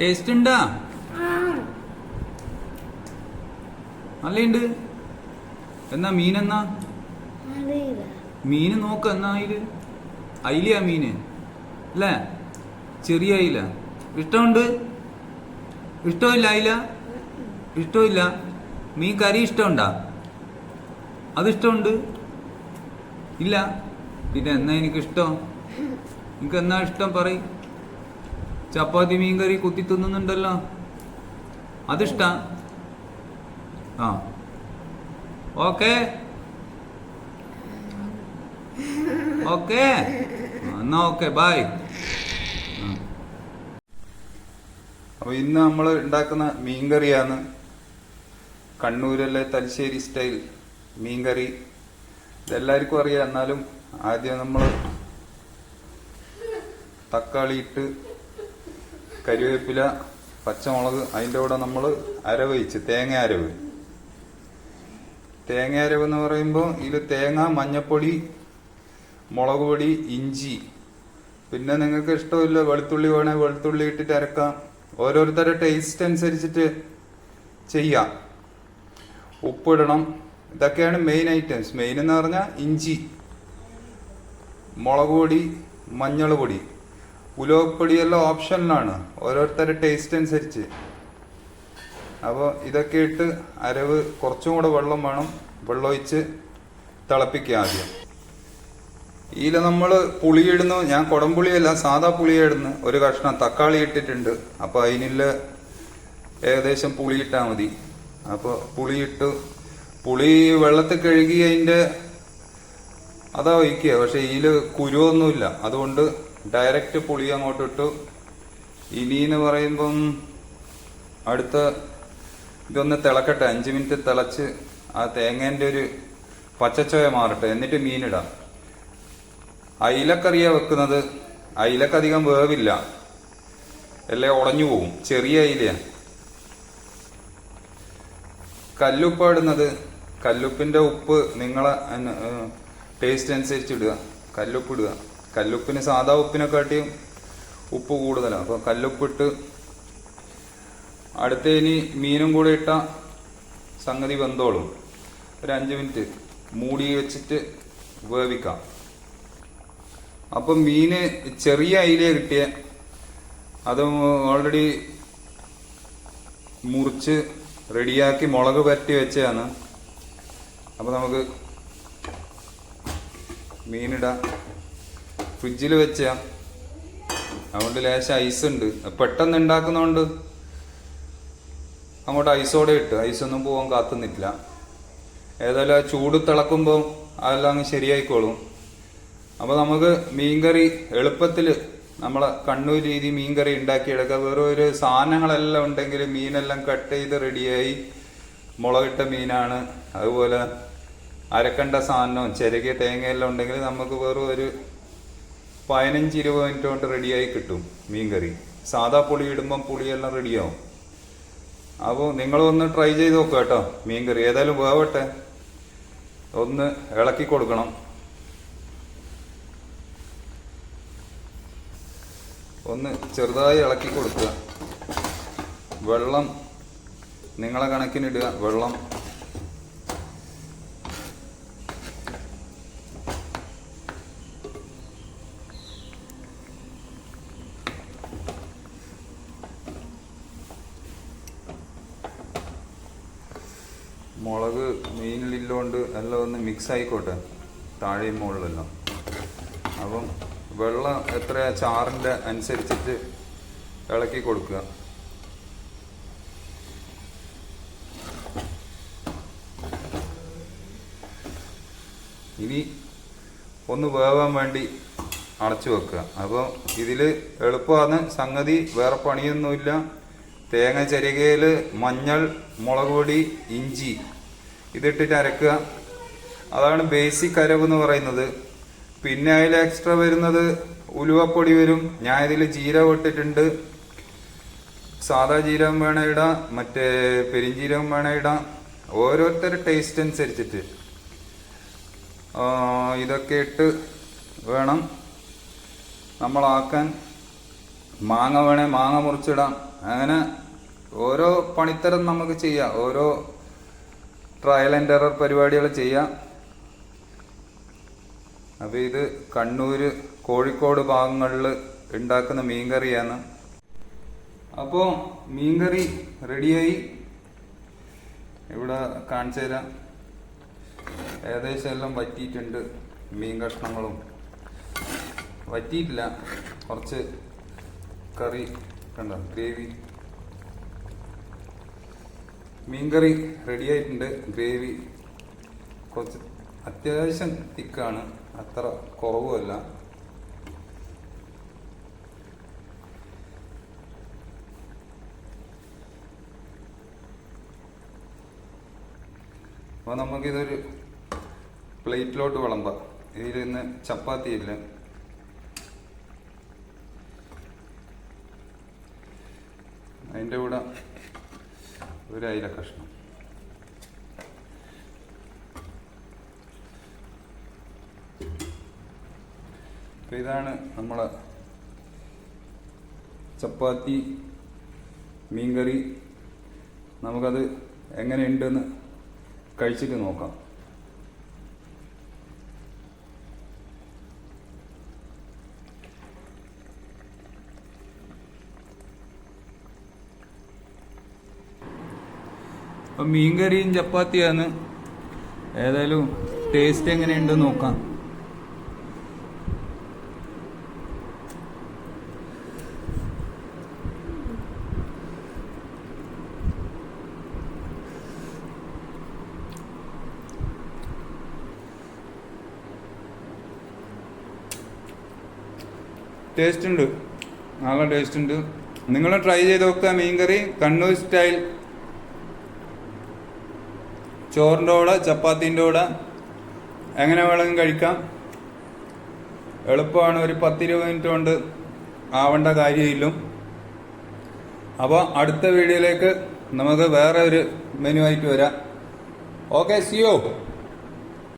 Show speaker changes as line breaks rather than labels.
Taste ഉണ്ടാ? നല്ലുണ്ട് എന്നാ മീൻ എന്നാ മീന് നോക്ക എന്നാ അയിൽ? അയിലയാ മീന്. അല്ലേ? ചെറിയ അയില. ഇഷ്ടമുണ്ട്? ഇഷ്ടമില്ല അയില? ഇഷ്ടമില്ല. മീൻ കറി ഇഷ്ടമുണ്ടാ? അതിഷ്ടമുണ്ട് ഇല്ല. പിന്നെ എന്നാ എനിക്ക് ഇഷ്ടം എനിക്ക് എന്നാ ഇഷ്ടം? പറയ്. ചപ്പാത്തി മീൻ കറി കുത്തി തിന്നുന്നുണ്ടല്ലോ. അതിഷ്ട. ആ. ഓക്കേ. ഓക്കെ. എന്നാ ഓക്കെ. ബായ് അപ്പൊ ഇന്ന് നമ്മൾ ഉണ്ടാക്കുന്ന മീൻ കറിയാണ് കണ്ണൂരിലെ തലശ്ശേരി സ്റ്റൈൽ മീൻ മീൻകറി. ഇതെല്ലാവർക്കും അറിയാം. എന്നാലും ആദ്യം നമ്മൾ തക്കാളി ഇട്ട് കരിവേപ്പില പച്ചമുളക് അതിന്റെ കൂടെ നമ്മൾ അരവ് വെച്ച് തേങ്ങ അരവ്. തേങ്ങ അരവ് എന്ന് പറയുമ്പോൾ ഇതിൽ തേങ്ങ മഞ്ഞപ്പൊടി മുളക് പൊടി ഇഞ്ചി. പിന്നെ നിങ്ങൾക്ക് ഇഷ്ടമില്ല വെളുത്തുള്ളി വേണേ വെളുത്തുള്ളി ഇട്ടിട്ട് അരക്കാം. ഓരോരുത്തരുടെ ടേസ്റ്റ് അനുസരിച്ചിട്ട് ചെയ്യാം. ഉപ്പിടണം ഇതൊക്കെയാണ് മെയിൻ ഐറ്റംസ് മെയിൻ എന്ന് പറഞ്ഞാൽ ഇഞ്ചി മുളക് പൊടി മഞ്ഞൾ പൊടി. ഉലുവപ്പൊടി എല്ലാം ഓപ്ഷനിലാണ്. ഓരോരുത്തരുടെ ടേസ്റ്റ് അനുസരിച്ച്. അപ്പോൾ ഇതൊക്കെ ഇട്ട് അരവ് കുറച്ചും കൂടെ വെള്ളം വേണം. വെള്ളമൊഴിച്ച് തിളപ്പിക്കുക ആദ്യം. ഇതിൽ നമ്മൾ പുളിയിടുന്നു. ഞാൻ കുടംപുളിയല്ല സാധാ പുളിയിടുന്നു. ഒരു കഷ്ണം തക്കാളി ഇട്ടിട്ടുണ്ട്. അപ്പോൾ അതിനില്ല ഏകദേശം പുളി ഇട്ടാൽ മതി. അപ്പോൾ പുളിയിട്ട് പുളി വെള്ളത്തിൽ കഴുകി അതിന്റെ അതാ ഒഴിക്കുക. പക്ഷേ ഇതിൽ കുരുവൊന്നുമില്ല. അതുകൊണ്ട് ഡയറക്റ്റ് പുളി അങ്ങോട്ട് ഇട്ടു. ഇനി എന്ന് പറയുമ്പം അടുത്ത ഇതൊന്ന് തിളക്കട്ടെ. അഞ്ച് മിനിറ്റ് തിളച്ച് ആ തേങ്ങേന്റെ ഒരു പച്ചച്ചോയ മാറട്ടെ. എന്നിട്ട് മീനിടാം. അയിലക്കറിയാ വെക്കുന്നത് അയിലക്ക് അധികം വേവില്ല. എല്ലാം ഉടഞ്ഞു പോകും ചെറിയ അയിലയാണ് കല്ലുപ്പ് ഇടുന്നത് കല്ലുപ്പിന്റെ ഉപ്പ് നിങ്ങളെ ടേസ്റ്റ് അനുസരിച്ച് ഇടുക. കല്ലുപ്പ് ഇടുക. കല്ലുപ്പിന് സാധാ ഉപ്പിനെക്കാട്ടിയും ഉപ്പ് കൂടുതലാണ് അപ്പോൾ കല്ലുപ്പിട്ട് അടുത്ത ഇനി മീനും കൂടെ ഇട്ട സംഗതി വെന്തോളും. ഒരു അഞ്ച് മിനിറ്റ് മൂടി വെച്ചിട്ട് വേവിക്കാം. അപ്പം മീന് ചെറിയ അയില കിട്ടിയ. അത് ഓൾറെഡി മുറിച്ച് റെഡിയാക്കി മുളക് പരട്ടി വെച്ചതാണ്. അപ്പോൾ നമുക്ക് മീനിടാം. ഫ്രിഡ്ജിൽ വെച്ച. അതുകൊണ്ട് ലേശം ഐസ് ഉണ്ട്. പെട്ടെന്ന് ഉണ്ടാക്കുന്നതുകൊണ്ട് അങ്ങോട്ട് ഐസോടെ ഇട്ട്. ഐസൊന്നും പോകാൻ കാത്തുന്നില്ല. ഏതായാലും ആ ചൂട് തിളക്കുമ്പോൾ അതെല്ലാം അങ്ങ് ശരിയായിക്കോളും. അപ്പോൾ നമുക്ക് മീൻകറി എളുപ്പത്തിൽ നമ്മളെ കണ്ണൂർ രീതി മീൻകറി ഉണ്ടാക്കിയെടുക്കുക വേറെ ഒരു സാധനങ്ങളെല്ലാം ഉണ്ടെങ്കിൽ മീനെല്ലാം കട്ട് ചെയ്ത് റെഡിയായി. മുളകിട്ട മീനാണ്. അതുപോലെ അരക്കണ്ട സാധനവും ചിരകിയ തേങ്ങയെല്ലാം ഉണ്ടെങ്കിൽ നമുക്ക് വേറെ ഒരു പതിനഞ്ച് ഇരുപത് മിനിറ്റ് കൊണ്ട് റെഡിയായി കിട്ടും മീൻകറി. സാധാ പുളി ഇടുമ്പം പുളിയെല്ലാം റെഡിയാവും അപ്പോൾ നിങ്ങളൊന്ന് ട്രൈ ചെയ്ത് നോക്കുക കേട്ടോ മീൻകറി. ഏതായാലും വേവട്ടെ. ഒന്ന് ഇളക്കി കൊടുക്കണം. ഒന്ന് ചെറുതായി ഇളക്കി കൊടുക്കുക. വെള്ളം നിങ്ങളെ കണക്കിനിടുക വെള്ളം മുളക് മീനിലില്ലോണ്ട് എല്ലാം ഒന്ന് മിക്സ് ആയിക്കോട്ടെ താഴെയും മുകളിലെല്ലാം അപ്പം വെള്ളം എത്ര ചാറിന്റെ അനുസരിച്ചിട്ട് ഇളക്കി കൊടുക്കുക. ഇനി ഒന്ന് വേവാൻ വേണ്ടി അടച്ചു വെക്കുക. അപ്പോൾ ഇതിൽ എളുപ്പമാണ്. സംഗതി വേറെ പണിയൊന്നുമില്ല. തേങ്ങ ചരികയിൽ മഞ്ഞൾ മുളക് പൊടി ഇഞ്ചി ഇതിട്ടിട്ട് അരക്കുക അതാണ് ബേസിക് അരവ് എന്ന് പറയുന്നത്. പിന്നെ അതിൽ എക്സ്ട്രാ വരുന്നത് ഉലുവപ്പൊടി വരും. ഞാൻ ഇതിൽ ജീരകം ഇട്ടിട്ടുണ്ട്. സാധാ ജീരകം വേണേ ഇടാം. മറ്റേ പെരിഞ്ജീരകം വേണേ ഇടാം. ഓരോരുത്തരുടെ ടേസ്റ്റ് അനുസരിച്ചിട്ട്. ഇതൊക്കെ ഇട്ട് വേണം നമ്മളാക്കാൻ. മാങ്ങ വേണേ മാങ്ങ മുറിച്ചിടാം. അങ്ങനെ ഓരോ പണിത്തരം നമുക്ക് ചെയ്യാം. ഓരോ ട്രയൽ ആൻഡ് എറർ പരിപാടികൾ ചെയ്യാം. അപ്പോൾ ഇത് കണ്ണൂർ കോഴിക്കോട് ഭാഗങ്ങളിൽ ഉണ്ടാക്കുന്ന മീൻകറിയാണ്. അപ്പോൾ മീൻകറി റെഡിയായി ഇവിടെ കാണിച്ചു തരാം. ഏകദേശം എല്ലാം വറ്റിയിട്ടുണ്ട് മീൻ കഷ്ണങ്ങളും. വറ്റിയിട്ടില്ല. കുറച്ച് കറി കണ്ടോ? ഗ്രേവി. മീൻകറി റെഡി ആയിട്ടുണ്ട്. ഗ്രേവി കുറച്ച് അത്യാവശ്യം തിക്കാണ്. അത്ര കുറവുമല്ല അപ്പോൾ നമുക്കിതൊരു പ്ലേറ്റിലോട്ട് വിളമ്പാം. ഇതിൽ ഇന്ന് ചപ്പാത്തി ഇല്ല. അതിന്റെ കൂടെ ഒരു അയില കഷ്ണം. അപ്പൊ ഇതാണ് നമ്മളെ ചപ്പാത്തി മീൻകറി. നമുക്കത് എങ്ങനെയുണ്ടെന്ന് കഴിച്ചിട്ട് നോക്കാം. അപ്പം മീൻകറിയും ചപ്പാത്തിയാണ്. ഏതായാലും ടേസ്റ്റ് എങ്ങനെയുണ്ട് നോക്കാം. ടേസ്റ്റ് ഉണ്ട്. നല്ല ടേസ്റ്റ് ഉണ്ട്. നിങ്ങൾ ട്രൈ ചെയ്ത് നോക്കുക മീൻകറി. കണ്ണൂർ സ്റ്റൈൽ ചോറിന്റെ കൂടെ ചപ്പാത്തിന്റെ കൂടെ എങ്ങനെ വേണമെങ്കിലും കഴിക്കാം. എളുപ്പമാണ് ഒരു പത്തിരുപത് മിനിറ്റ് കൊണ്ട് ആവേണ്ട കാര്യമില്ലും. അപ്പോൾ അടുത്ത വീഡിയോയിലേക്ക് നമുക്ക് വേറെ ഒരു മെനു ആയിട്ട് വരാം. ഓക്കെ സിയോ